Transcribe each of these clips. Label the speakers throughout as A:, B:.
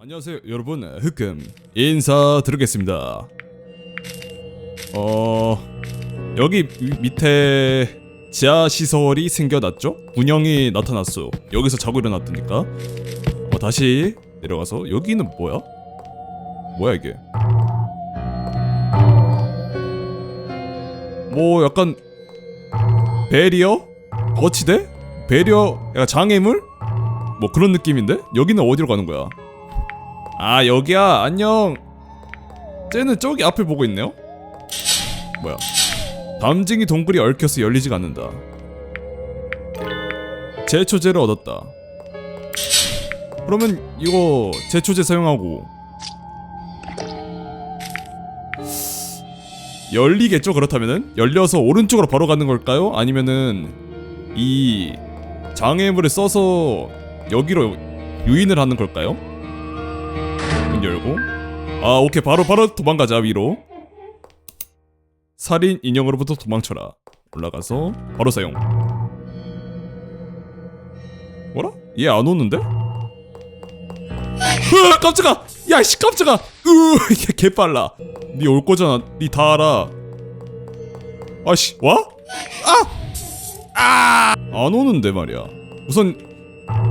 A: 안녕하세요 여러분 흑금 인사드리겠습니다 어 여기 위- 밑에 지하시설이 생겨났죠? 운영이 나타났어 여기서 자고 일어났다니까 어 다시 내려가서 여기는 뭐야? 뭐야 이게 뭐 약간 베리어? 거치대? 베리어 약간 장애물? 뭐 그런 느낌인데? 여기는 어디로 가는 거야? 아 여기야. 안녕. 쟤는 저기 앞을 보고 있네요? 뭐야? 담쟁이 동굴이 얽혀서 열리지가 않는다. 제초제를 얻었다. 그러면 이거 제초제 사용하고 열리겠죠 그렇다면은? 열려서 오른쪽으로 바로 가는 걸까요? 아니면은 이 장애물을 써서 여기로 유인을 하는 걸까요 문 열고 아 오케이. 바로 바로 도망가자 위로. 살인 인형으로부터 도망쳐라. 올라가서 바로 사용. 뭐라? 얘 안 오는데? 으 깜짝아! 야씨 깜짝아! 으 개빨라. 니 올 거잖아. 니 다 알아. 아씨 와? 아! 아! 안 오는데 말이야. 우선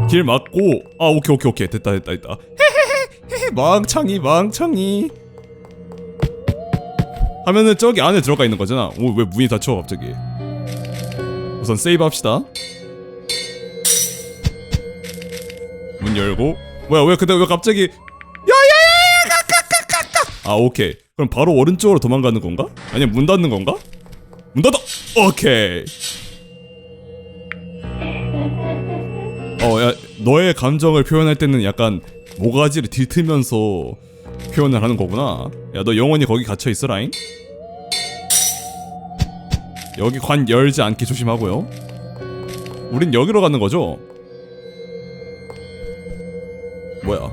A: 길 막고 아 오케이 오케이 오케이. 됐다 됐다 됐다 망창이 망창이. 하면은 저기 안에 들어가 있는 거잖아. 오 왜 문이 닫혀 갑자기? 우선 세이브 합시다. 문 열고. 뭐야 왜 근데 왜 갑자기? 아 오케이. 그럼 바로 오른쪽으로 도망가는 건가? 아니면 문 닫는 건가? 문 닫아! 오케이. 어, 야, 너의 감정을 표현할 때는 약간 모가지를 들트면서 표현을 하는 거구나. 야, 너 영원히 거기 갇혀 있어 라잉. 여기 관 열지 않게 조심하고요. 우린 여기로 가는 거죠? 뭐야?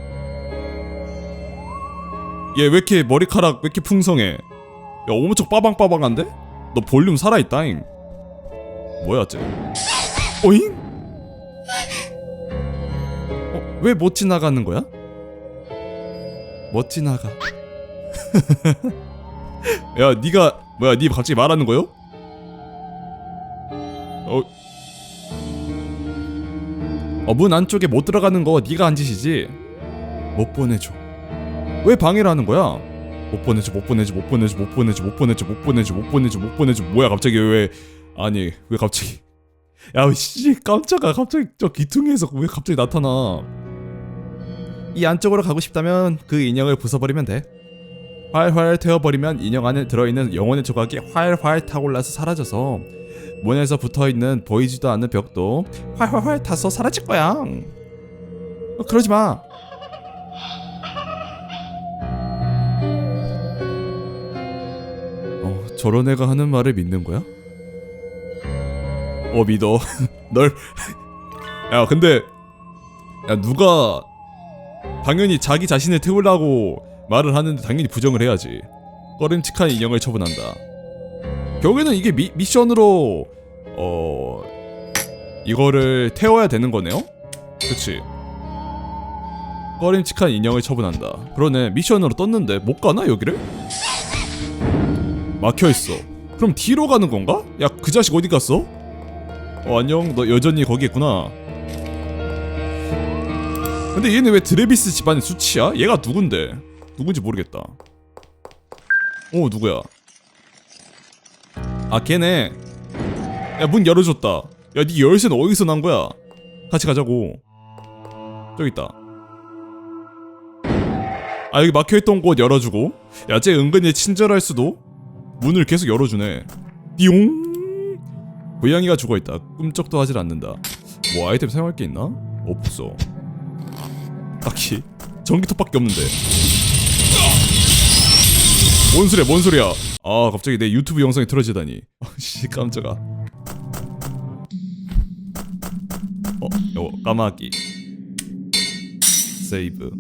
A: 얘 왜 이렇게 머리카락 왜 이렇게 풍성해? 야, 엄청 빠방빠방한데? 너 볼륨 살아있다잉. 뭐야, 쟤? 오잉? 왜 못 지나가는 거야? 못 지나가. 야, 네가 뭐야? 네 갑자기 말하는 거요? 어. 어, 문 안쪽에 못 들어가는 거 네가 한 짓이지. 못 보내줘. 왜 방해를 하는 거야? 못 보내줘, 못 보내줘, 못 보내줘, 못 보내줘, 못 보내줘, 못 보내줘, 못 보내줘, 못 보내줘. 뭐야 갑자기 왜? 아니 왜 갑자기? 야 씨 깜짝아 갑자기 저 귀퉁이에서 왜 갑자기 나타나 이 안쪽으로 가고 싶다면 그 인형을 부숴버리면 돼. 활활 태워버리면 인형 안에 들어있는 영혼의 조각이 활활 타올라서 사라져서 문에서 붙어있는 보이지도 않는 벽도 활활활 타서 사라질 거야. 어, 그러지 마. 어, 저런 애가 하는 말을 믿는 거야? 어 믿어. 널. 야 근데 야 누가 당연히 자기 자신을 태우려고 말을 하는데 당연히 부정을 해야지. 꺼림칙한 인형을 처분한다. 결국에는 이게 미, 미션으로 어 이거를 태워야 되는 거네요? 그치. 꺼림칙한 인형을 처분한다. 그러네. 미션으로 떴는데 못 가나 여기를? 막혀있어. 그럼 뒤로 가는 건가? 야 그 자식 어디 갔어? 어 안녕. 너 여전히 거기 있구나 근데 얘는 왜 드레비스 집안의 수치야? 얘가 누군데? 누군지 모르겠다. 어 누구야? 아 걔네. 야 문 열어줬다. 야니 열쇠는 어디서 난 거야? 같이 가자고. 저기 있다. 아 여기 막혀있던 곳 열어주고. 야쟤 은근히 친절할 수도? 문을 계속 열어주네. 띠용! 고양이가 죽어있다. 꿈쩍도 하질 않는다. 뭐 아이템 사용할 게 있나? 없어 딱히 전기톱밖에 없는데. 뭔 소리야 뭔 소리야. 아 갑자기 내 유튜브 영상이 틀어지다니. 아씨 깜짝아. 어 요거 까마귀. 세이브.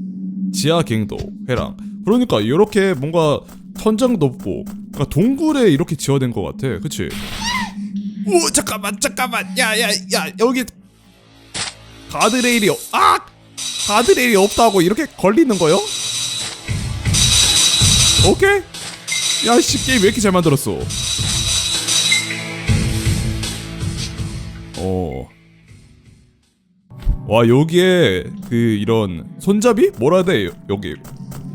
A: 지하 갱도 회랑. 그러니까 이렇게 뭔가 천장 높고 그러니까 동굴에 이렇게 지어낸 것 같아. 그치? 오 잠깐만 잠깐만. 야야야 여기. 가드레일이요. 아 가드레일이 없다고 이렇게 걸리는 거요? 오케이. 야씨 게임 왜 이렇게 잘 만들었어? 어. 와 여기에 그 이런 손잡이 뭐라 해야 돼 여기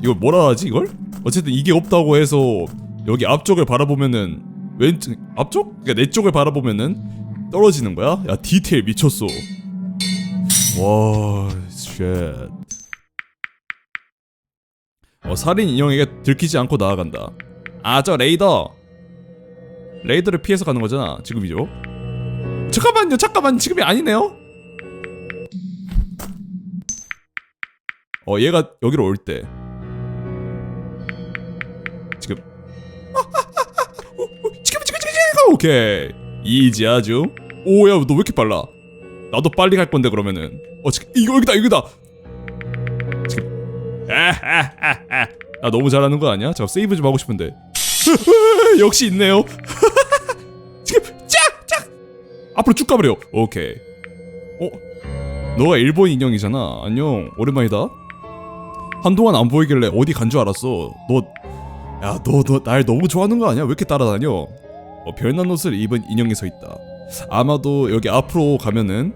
A: 이걸 뭐라 하지 이걸 어쨌든 이게 없다고 해서 여기 앞쪽을 바라보면은 왼쪽 앞쪽 그러니까 내 쪽을 바라보면은 떨어지는 거야 야 디테일 미쳤어 와 쉣. 어 살인 인형에게 들키지 않고 나아간다. 아 저 레이더. 레이더를 피해서 가는 거잖아 지금이죠. 잠깐만요 잠깐만 지금이 아니네요? 어 얘가 여기로 올 때. 지금. 지금 지금 지금 지금! 오케이. 이지 아주 오야 너 왜 이렇게 빨라? 나도 빨리 갈 건데 그러면은 어 지금 이거 여기다 여기다. 지금. 아하하하 나 너무 잘하는 거 아니야? 저 세이브 좀 하고 싶은데. 역시 있네요. 지금 짝짝 앞으로 쭉 가버려. 오케이. 어? 너가 일본 인형이잖아. 안녕. 오랜만이다. 한동안 안 보이길래 어디 간 줄 알았어. 너, 야, 너, 너 날 너무 좋아하는 거 아니야? 왜 이렇게 따라다녀? 어, 별난 옷을 입은 인형이 서 있다. 아마도 여기 앞으로 가면은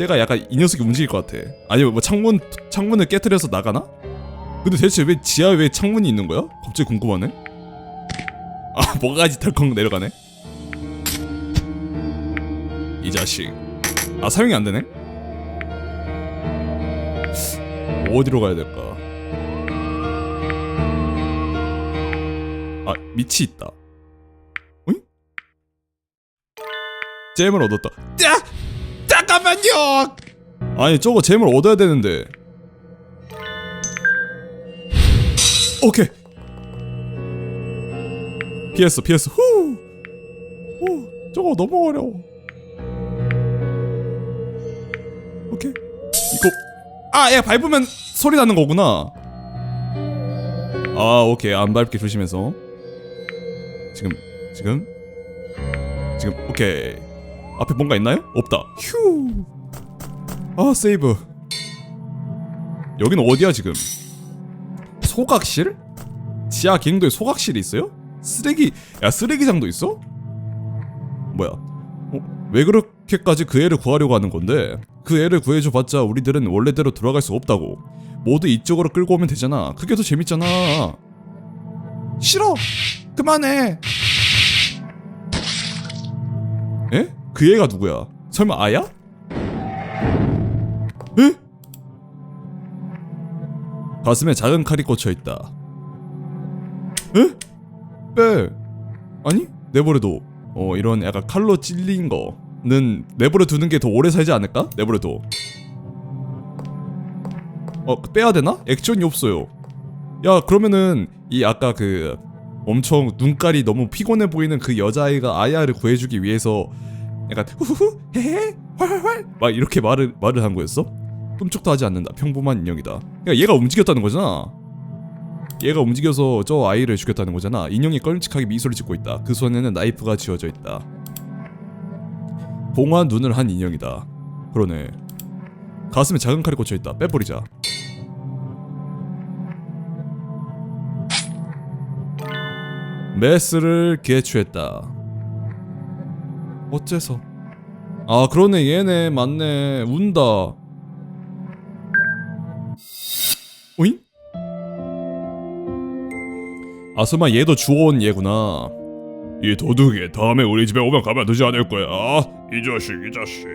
A: 쟤가 약간 이 녀석이 움직일 것 같아. 아니면 뭐 창문 창문을 깨뜨려서 나가나? 근데 대체 왜 지하에 왜 창문이 있는 거야? 갑자기 궁금하네. 아, 뭐가지 덜컹 내려가네. 이 자식. 아, 사용이 안 되네. 어디로 가야 될까? 아 밑이 있다. 어이? 잼을 얻었다. 야! 잠깐만요. 아니 저거 잼을 얻어야 되는데. 오케이. 피했어 피했어. 후. 후. 저거 너무 어려워. 오케이. 이거 아, 얘 밟으면 소리 나는 거구나. 아, 오케이. 안 밟게 조심해서. 지금, 지금, 지금, 오케이. 앞에 뭔가 있나요? 없다. 휴. 아, 세이브. 여기는 어디야, 지금? 소각실? 지하 갱도에 소각실이 있어요? 쓰레기, 야, 쓰레기장도 있어? 뭐야? 어? 왜 그렇게까지 그 애를 구하려고 하는 건데? 그 애를 구해줘봤자 우리들은 원래대로 돌아갈 수 없다고. 모두 이쪽으로 끌고 오면 되잖아. 그게 더 재밌잖아. 싫어. 그만해. 에? 그 애가 누구야? 설마 아야? 에? 가슴에 작은 칼이 꽂혀 있다. 에? 빼. 아니? 내버려둬. 어 이런 약간 칼로 찔린 거는 내버려 두는 게 더 오래 살지 않을까? 내버려둬. 어 빼야 되나? 액션이 없어요. 야 그러면은 이 아까 그 엄청 눈깔이 너무 피곤해 보이는 그 여자아이가 아야를 구해주기 위해서 약간 후후후 헤헤 활활활 막 이렇게 말을 말을 한 거였어? 끔찍도 하지 않는다 평범한 인형이다. 그러니까 얘가 움직였다는 거잖아. 얘가 움직여서 저 아이를 죽였다는 거잖아. 인형이 껄찍하게 미소를 짓고 있다. 그 손에는 나이프가 쥐어져 있다. 봉한 눈을 한 인형이다. 그러네. 가슴에 작은 칼이 꽂혀 있다. 빼버리자. 메스를 개취했다. 어째서? 아 그러네. 얘네 맞네. 운다. 오잉? 아 설마 얘도 주워온 얘구나. 이 도둑이 다음에 우리 집에 오면 가만두지 않을 거야. 이 자식 이 자식.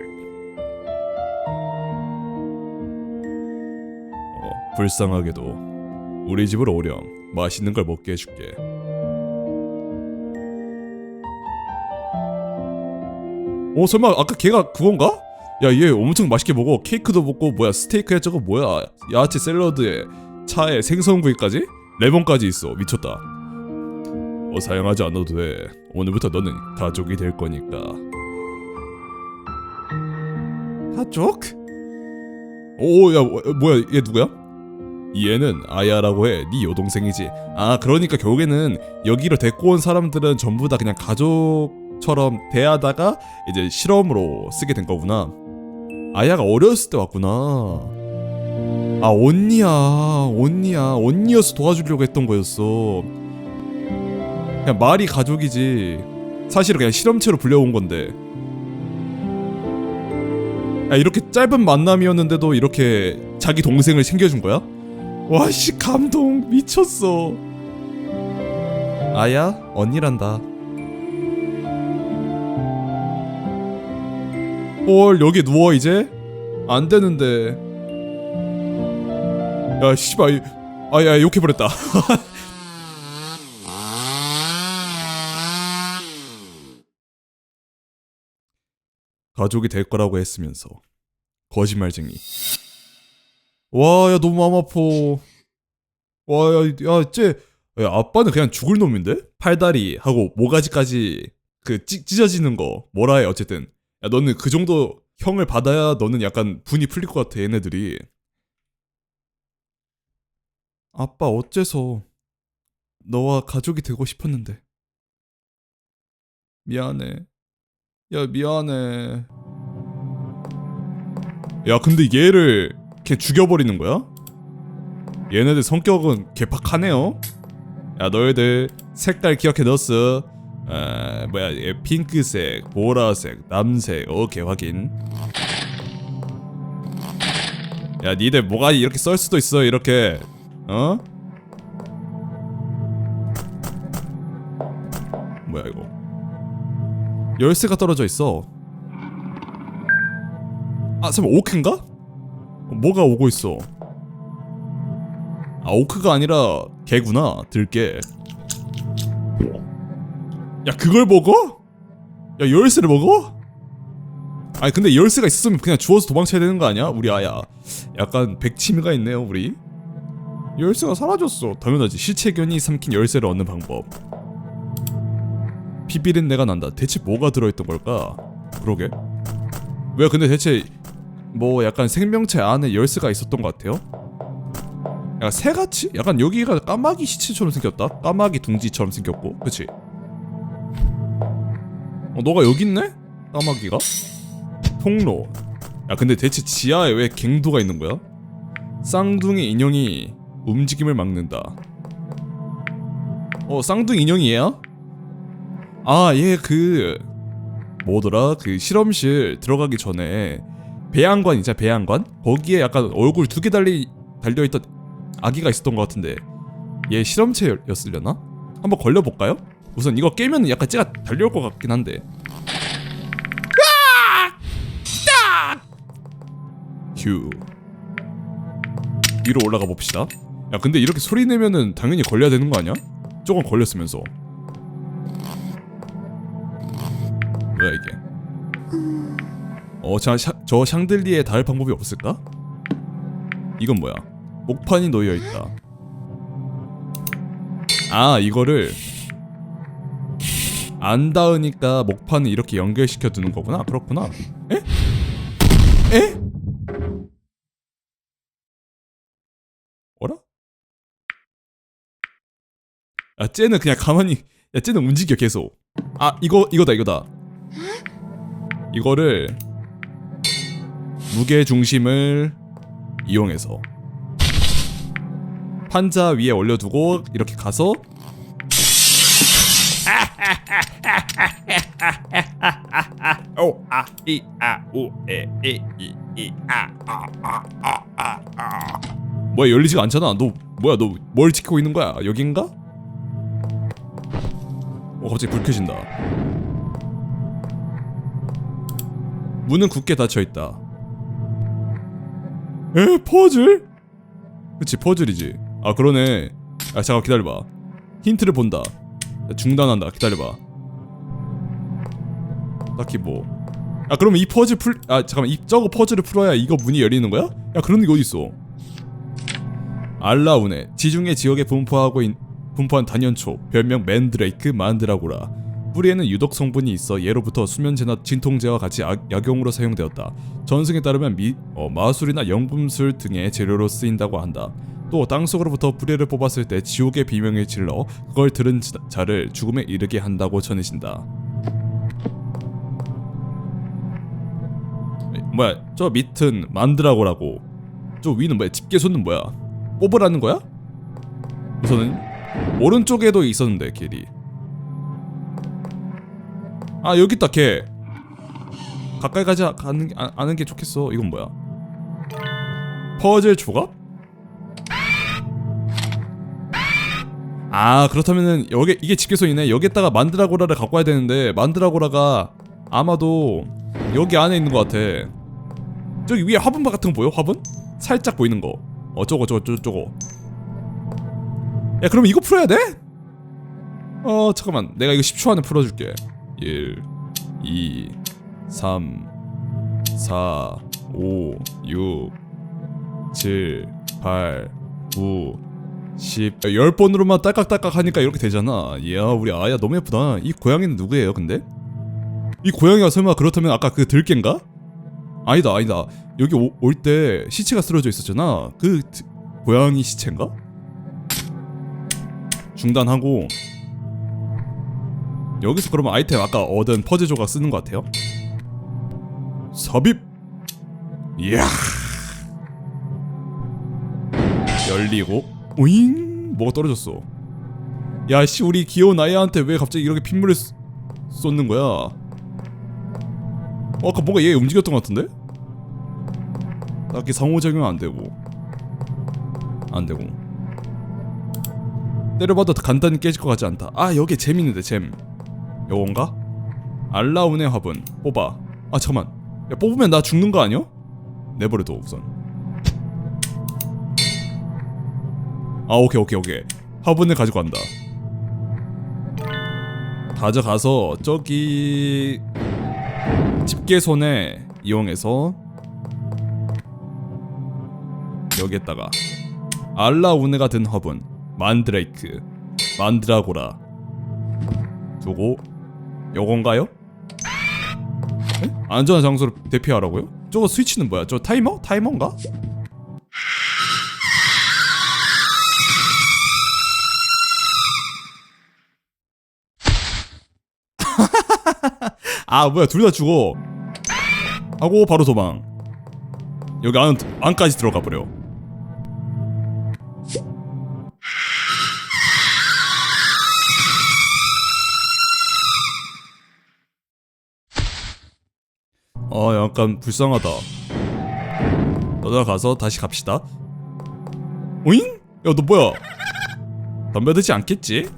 A: 어 불쌍하게도 우리 집으로 오렴. 맛있는 걸 먹게 해줄게 어 설마 아까 걔가 그건가? 야 얘 엄청 맛있게 먹어 케이크도 먹고 뭐야 스테이크에 저거 뭐야 야채 샐러드에 차에 생선구이까지? 레몬까지 있어 미쳤다 어 사용하지 않아도 돼 오늘부터 너는 가족이 될 거니까 가족? 오야 뭐야 얘 누구야? 얘는 아야라고 해. 네 여동생이지. 아 그러니까 결국에는 여기로 데리고 온 사람들은 전부 다 그냥 가족 처럼 대하다가 이제 실험으로 쓰게 된 거구나. 아야가 어렸을 때 왔구나. 아 언니야 언니야. 언니여서 도와주려고 했던 거였어. 그냥 말이 가족이지. 사실은 그냥 실험체로 불려온 건데. 야 이렇게 짧은 만남이었는데도 이렇게 자기 동생을 챙겨준 거야? 와씨 감동. 미쳤어. 아야 언니란다 헐 여기 누워 이제? 안 되는데. 야 씨발 아야 욕해버렸다. 가족이 될 거라고 했으면서 거짓말쟁이. 와 야 너무 마음 아파. 와야야쟤 야, 아빠는 그냥 죽을 놈인데? 팔다리 하고 모가지까지 그 찢, 찢어지는 거 뭐라 해 어쨌든 야 너는 그 정도 형을 받아야 너는 약간 분이 풀릴 것 같아 얘네들이. 아빠 어째서 너와 가족이 되고 싶었는데? 미안해. 야 미안해. 야 근데 얘를 걔 죽여버리는 거야? 얘네들 성격은 개팍하네요. 야 너희들 색깔 기억해 넣었어 아 뭐야 얘 핑크색 보라색 남색 오케이 확인. 야 니들 뭐가 이렇게 썰 수도 있어 이렇게. 어? 뭐야 이거. 열쇠가 떨어져 있어. 아 설마 오크인가? 뭐가 오고 있어? 아 오크가 아니라 개구나 들개 야 그걸 먹어? 야 열쇠를 먹어? 아니 근데 열쇠가 있었으면 그냥 주워서 도망쳐야 되는 거 아니야? 우리 아야 약간 백치미가 있네요 우리 열쇠가 사라졌어 당연하지 실체견이 삼킨 열쇠를 얻는 방법 비비린 내가 난다 대체 뭐가 들어있던 걸까? 그러게 왜 근데 대체 뭐 약간 생명체 안에 열쇠가 있었던 것 같아요? 약간 새같이? 약간 여기가 까마귀 시체처럼 생겼다? 까마귀 둥지처럼 생겼고 그치? 어 너가 여기 있네? 까마귀가? 통로 야 근데 대체 지하에 왜 갱도가 있는 거야? 쌍둥이 인형이 움직임을 막는다 어 쌍둥이 인형이 얘야? 아 얘 그 뭐더라 그 실험실 들어가기 전에 배양관 있잖아 배양관 거기에 약간 얼굴 두 개 달리 달려있던 아기가 있었던 것 같은데 얘 실험체였으려나? 한번 걸려볼까요? 우선 이거 깨면 약간 쟤가 달려올 것 같긴 한데 휴 위로 올라가 봅시다 야 근데 이렇게 소리 내면은 당연히 걸려야 되는 거 아니야? 조금 걸렸으면서 뭐야 이게 어, 자, 샤, 저 샹들리에 닿을 방법이 없을까? 이건 뭐야? 목판이 놓여 있다. 아, 이거를 안 닿으니까 목판을 이렇게 연결시켜 두는 거구나. 그렇구나. 에? 에? 어라? 아, 쟤는 그냥 가만히 야, 쟤는 움직여 계속. 아, 이거 이거다 이거다. 이거를 무게 중심을 이용해서 판자 위에 올려두고 이렇게 가서 뭐야 열리지가 않잖아. 너 뭐야 너 뭘 지키고 있는 거야? 여긴가? 어 갑자기 불 켜진다. 문은 굳게 닫혀 있다. 에 퍼즐? 그치 퍼즐이지. 아 그러네. 아 잠깐 기다려봐. 힌트를 본다. 중단한다. 기다려봐 딱히 뭐 아 그러면 이 퍼즐 풀 아 잠깐만 이 저거 퍼즐을 풀어야 이거 문이 열리는 거야? 야 그런 게 어딨어 알라우네 지중해 지역에 분포하고 있, 분포한 단연초 별명 맨드레이크 만드라고라 뿌리에는 유독 성분이 있어 예로부터 수면제나 진통제와 같이 약, 약용으로 사용되었다. 전승에 따르면 미, 어, 마술이나 영분술 등의 재료로 쓰인다고 한다. 또 땅속으로부터 뿌리를 뽑았을 때 지옥의 비명을 질러 그걸 들은 자- 자를 죽음에 이르게 한다고 전해진다. 뭐야 저 밑은 만드라고라고 저 위는 뭐야? 집게손은 뭐야? 뽑으라는 거야? 우선은 오른쪽에도 있었는데 길이. 아 여기 있다 걔. 가까이 가지 가는 게- 아, 않은 게 좋겠어. 이건 뭐야? 퍼즐 조각? 아 그렇다면은 여기 이게 집게손이네. 여기에다가 만드라고라를 갖고 와야 되는데 만드라고라가 아마도 여기 안에 있는 것 같아. 저기 위에 화분 바 같은 거 보여? 화분? 살짝 보이는 거. 어 저거 저거 저거 저거. 야 그럼 이거 풀어야 돼? 어 잠깐만 내가 이거 10초 안에 풀어줄게 1 2 3 4 5 6 7 8 9 10 10번으로만 딸깍딸깍 하니까 이렇게 되잖아 이야 우리 아야 너무 예쁘다 이 고양이는 누구예요 근데? 이 고양이가 설마 그렇다면 아까 그 들개인가? 아니다 아니다. 여기 올 때 시체가 쓰러져 있었잖아. 그 드- 고양이 시체인가? 중단하고. 여기서 그러면 아이템 아까 얻은 퍼즐 조각 쓰는 것 같아요? 삽입! 이야! 열리고. 오잉! 뭐가 떨어졌어? 야씨 우리 귀여운 아이한테 왜 갑자기 이렇게 핏물을 쏘- 쏟는 거야? 어, 아까 뭔가 얘 움직였던 것 같은데? 딱히 상호작용 안 되고. 안 되고. 때려봐도 간단히 깨질 것 같지 않다. 아 여기 재밌는데 잼. 요건가? 알라운의 화분. 뽑아. 아 잠깐만. 야 뽑으면 나 죽는 거 아니야? 내버려둬 우선. 아 오케이 오케이 오케이. 화분을 가지고 간다 가져가서 저기 집게손에 이용해서 여기에다가 알라우네가 든 화분 만드레이크 만드라고라 두고 요건가요? 에? 안전한 장소로 대피하라고요? 저거 스위치는 뭐야? 저 타이머? 타이머인가? 아 뭐야 둘 다 죽어 하고 바로 도망 여기 안, 안까지 들어가 버려 어 약간 불쌍하다 떠나가서 다시 갑시다 오잉? 야 너 뭐야 덤벼들지 않겠지?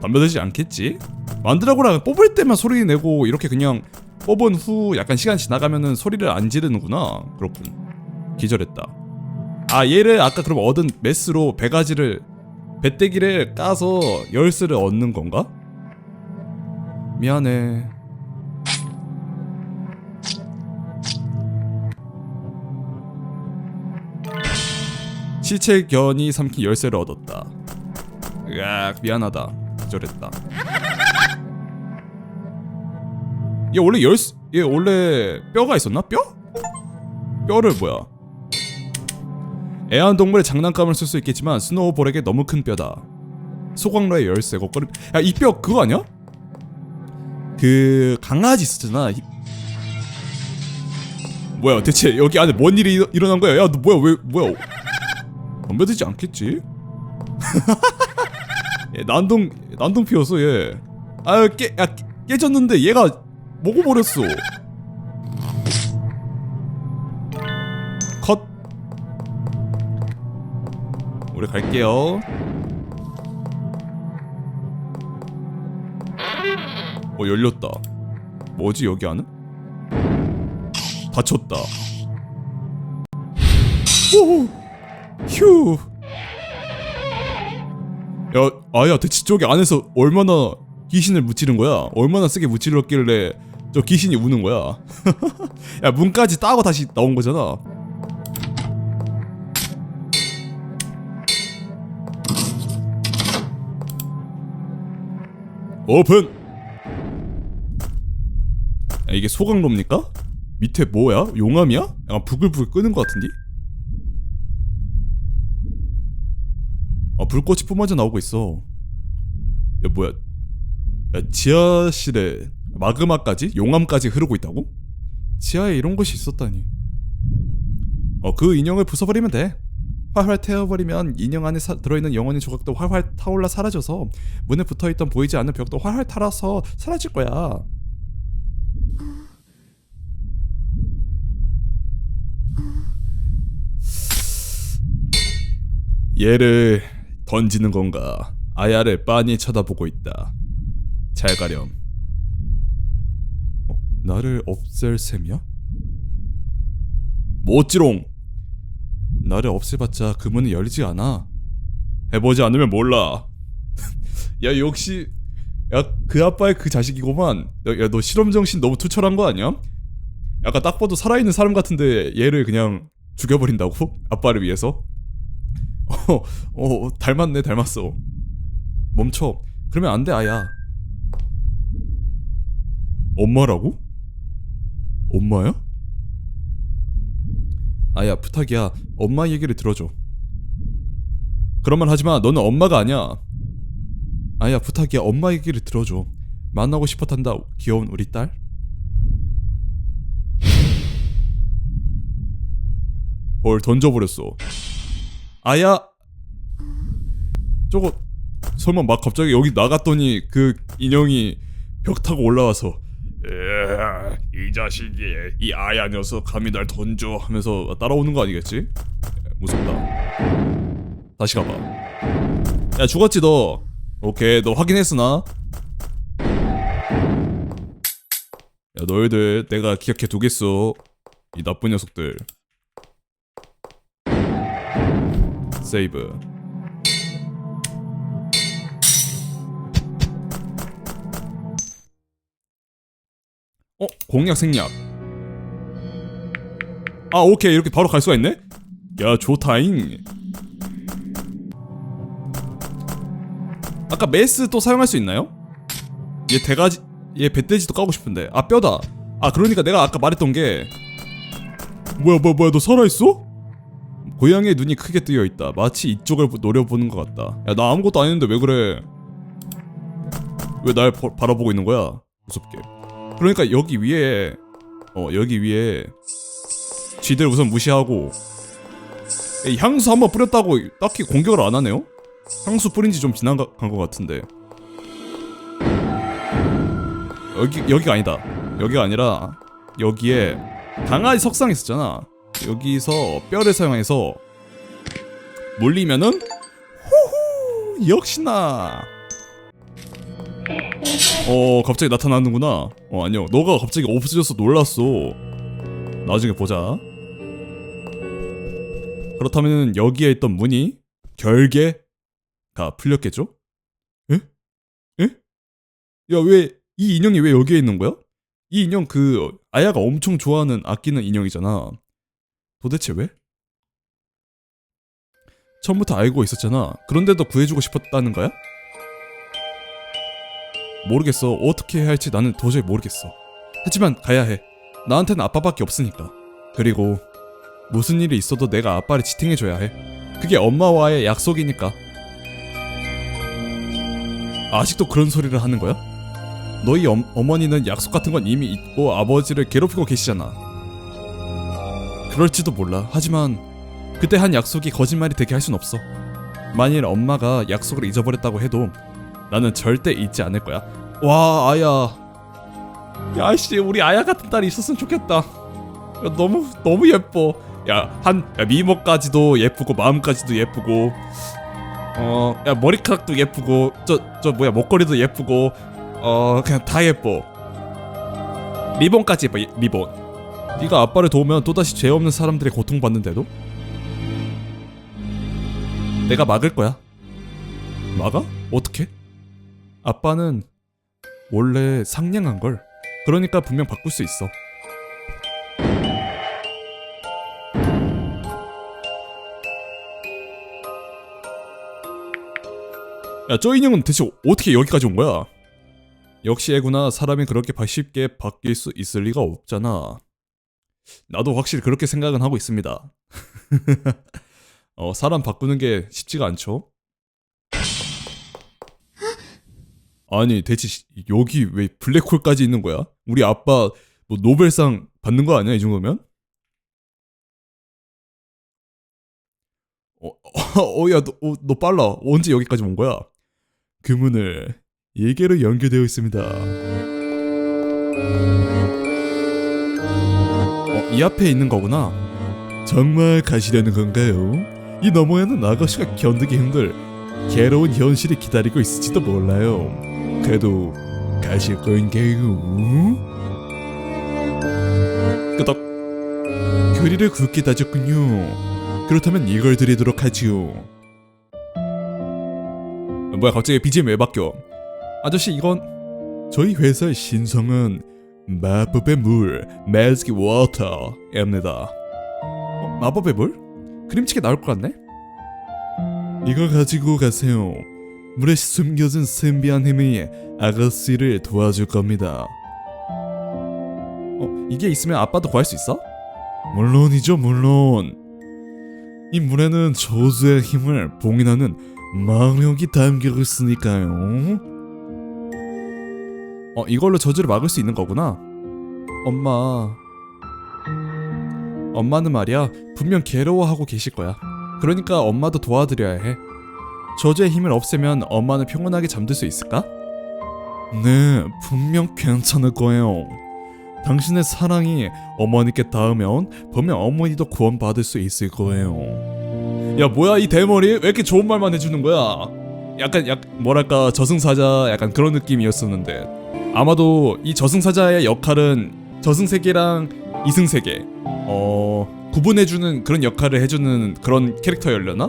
A: 덤벼들지 않겠지? 만드라고라 뽑을 때만 소리 내고 이렇게 그냥 뽑은 후 약간 시간 지나가면은 소리를 안 지르는구나. 그렇군. 기절했다. 아 얘를 아까 그럼 얻은 메스로 배가지를 배때기를 까서 열쇠를 얻는 건가? 미안해. 시체견이 삼킨 열쇠를 얻었다. 으악 미안하다. 기절했다 얘 원래 열쇠 얘 원래 뼈가 있었나? 뼈? 뼈를 뭐야 애완동물의 장난감을 쓸 수 있겠지만 스노우볼에게 너무 큰 뼈다 소광로의 열쇠 거꾸리 야이 뼈 그거 아니야? 그 강아지 있었잖아 이- 뭐야 대체 여기 안에 뭔 일이 일- 일어 난 거야 야 너 뭐야 왜 뭐야 덤벼들지 않겠지? 얘 난동 난동 피웠어 얘. 아유 깨 야, 깨- 깨졌는데 얘가 먹어버렸어. 컷. 우리 갈게요. 어 열렸다. 뭐지 여기 안은? 닫혔다. 오. 휴. 야, 아야 대체 저기 안에서 얼마나 귀신을 무찌른 거야? 얼마나 세게 무찌렀길래 저 귀신이 우는 거야? 야 문까지 따고 다시 나온 거잖아. 오픈. 야, 이게 소강로입니까? 밑에 뭐야? 용암이야? 약간 부글부글 끄는 것 같은데? 아 불꽃이 뿜어져 나오고 있어. 야 뭐야? 야 지하실에 마그마까지 용암까지 흐르고 있다고? 지하에 이런 곳이 있었다니. 어 그 인형을 부숴버리면 돼. 활활 태워버리면 인형 안에 사- 들어있는 영혼의 조각도 활활 타올라 사라져서 문에 붙어있던 보이지 않는 벽도 활활 타라서 사라질 거야. 얘를 던지는 건가? 아야를 빤히 쳐다보고 있다. 잘 가렴. 어, 나를 없앨 셈이야? 뭐지롱? 나를 없애봤자 그 문은 열리지 않아. 해보지 않으면 몰라. 야 역시 야 그 아빠의 그 자식이고만. 야 너 실험 정신 너무 투철한 거 아니야? 약간 딱 봐도 살아있는 사람 같은데 얘를 그냥 죽여버린다고? 아빠를 위해서? 어, 어 닮았네 닮았어. 멈춰. 그러면 안 돼 아야. 엄마라고? 엄마야? 아야 부탁이야. 엄마 얘기를 들어줘. 그런 말 하지마. 너는 엄마가 아니야. 아야 부탁이야. 엄마 얘기를 들어줘. 만나고 싶었단다. 귀여운 우리 딸. 헐 던져버렸어? 아야! 저거 설마 막 갑자기 여기 나갔더니 그 인형이 벽 타고 올라와서 "으아, 이 자식이 이 아야 녀석 감히 날 던져 하면서 따라오는 거 아니겠지? 무섭다. 다시 가봐. 야 죽었지 너. 오케이 너 확인했으나? 야 너희들 내가 기억해 두겠어 이 나쁜 녀석들. 세이브 어? 공략 생략. 아 오케이. 이렇게 바로 갈 수가 있네? 야 좋다잉. 아까 메스 또 사용할 수 있나요? 얘 대가지 얘 배돼지도 까고 싶은데. 아 뼈다. 아 그러니까 내가 아까 말했던 게. 뭐야 뭐야 뭐야. 너 살아있어? 고양이의 눈이 크게 뜨여있다. 마치 이쪽을 노려보는 것 같다. 야 나 아무것도 안 했는데 왜 그래? 왜 날 바라보고 있는 거야? 무섭게 그러니까 여기 위에 어 여기 위에 쥐들 우선 무시하고 이 향수 한번 뿌렸다고 딱히 공격을 안 하네요? 향수 뿌린 지 좀 지난 것 같은데. 여기 여기가 아니다. 여기가 아니라 여기에 강아지 석상 있었잖아. 여기서 뼈를 사용해서 물리면은 호호! 역시나 어 갑자기 나타나는구나 어 안녕 너가 갑자기 없어져서 놀랐어 나중에 보자 그렇다면 여기에 있던 문이 결계가 풀렸겠죠? 에? 에? 야 왜 이 인형이 왜 여기에 있는 거야? 이 인형 그 아야가 엄청 좋아하는 아끼는 인형이잖아 도대체 왜? 처음부터 알고 있었잖아 그런데도 구해주고 싶었다는 거야? 모르겠어. 어떻게 해야 할지 나는 도저히 모르겠어. 하지만 가야 해. 나한테는 아빠밖에 없으니까. 그리고 무슨 일이 있어도 내가 아빠를 지탱해줘야 해. 그게 엄마와의 약속이니까. 아직도 그런 소리를 하는 거야? 너희 엄, 어머니는 약속 같은 건 이미 잊고 아버지를 괴롭히고 계시잖아. 그럴지도 몰라. 하지만 그때 한 약속이 거짓말이 되게 할 순 없어. 만일 엄마가 약속을 잊어버렸다고 해도 나는 절대 잊지 않을 거야. 와 아야. 야씨 우리 아야 같은 딸이 있었으면 좋겠다. 야, 너무 너무 예뻐. 야한 미모까지도 예쁘고 마음까지도 예쁘고. 어야 머리카락도 예쁘고 저 저 뭐야 목걸이도 예쁘고 어 그냥 다 예뻐. 리본까지 예뻐 이- 리본. 네가 아빠를 도우면 또다시 죄 없는 사람들이 고통받는데도 내가 막을 거야. 막아? 어떻게? 아빠는 원래 상냥한 걸. 그러니까 분명 바꿀 수 있어. 야, 저 인형은 대체 어떻게 여기까지 온 거야? 역시 애구나 사람이 그렇게 바- 쉽게 바뀔 수 있을 리가 없잖아. 나도 확실히 그렇게 생각은 하고 있습니다. 어, 사람 바꾸는 게 쉽지가 않죠. 아니 대체 시- 여기 왜 블랙홀까지 있는 거야? 우리 아빠 뭐 노벨상 받는 거 아니야 이 정도면? 어야 너, 어, 너 빨라 언제 여기까지 온 거야? 그 문을 예계로 연결되어 있습니다. 어, 이 앞에 있는 거구나. 정말 가시려는 건가요? 이 너머에는 아가씨가 견디기 힘들 괴로운 현실이 기다리고 있을지도 몰라요. 그래도 가실 건가요? 끄덕. 교리를 굳게 다졌군요. 그렇다면 이걸 드리도록 하지요. 뭐야 갑자기 BGM 왜 바뀌어? 아저씨 이건 저희 회사의 신성은 마법의 물, 매직 워터입니다. 어, 마법의 물? 그림책에 나올 것 같네? 이거 가지고 가세요. 물에 숨겨진 신비한 힘이 아가씨를 도와줄 겁니다. 어, 이게 있으면 아빠도 구할 수 있어? 물론이죠, 물론. 이 물에는 저주의 힘을 봉인하는 망력이 담겨 있으니까요. 어, 이걸로 저주를 막을 수 있는 거구나. 엄마. 엄마는 말이야, 분명 괴로워하고 계실 거야. 그러니까 엄마도 도와드려야 해. 저주의 힘을 없애면 엄마는 평온하게 잠들 수 있을까? 네, 분명 괜찮을 거예요. 당신의 사랑이 어머니께 닿으면 분명 어머니도 구원받을 수 있을 거예요. 야 뭐야 이 대머리 왜 이렇게 좋은 말만 해주는 거야? 약간 약 뭐랄까 저승사자 약간 그런 느낌이었었는데 아마도 이 저승사자의 역할은 저승세계랑 이승세계 어 구분해주는 그런 역할을 해주는 그런 캐릭터였려나?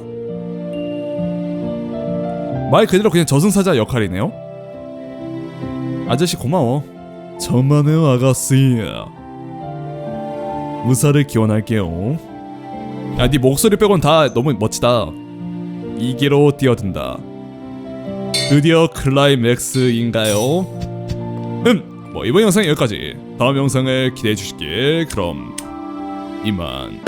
A: 말 그대로 그냥 저승사자 역할이네요. 아저씨 고마워. 저만해요 아가씨. 무사를 기원할게요. 야, 네 목소리 빼곤 다 너무 멋지다. 이기로 뛰어든다. 드디어 클라이맥스인가요? 음, 뭐 이번 영상 여기까지. 다음 영상을 기대해 주시길. 그럼 이만.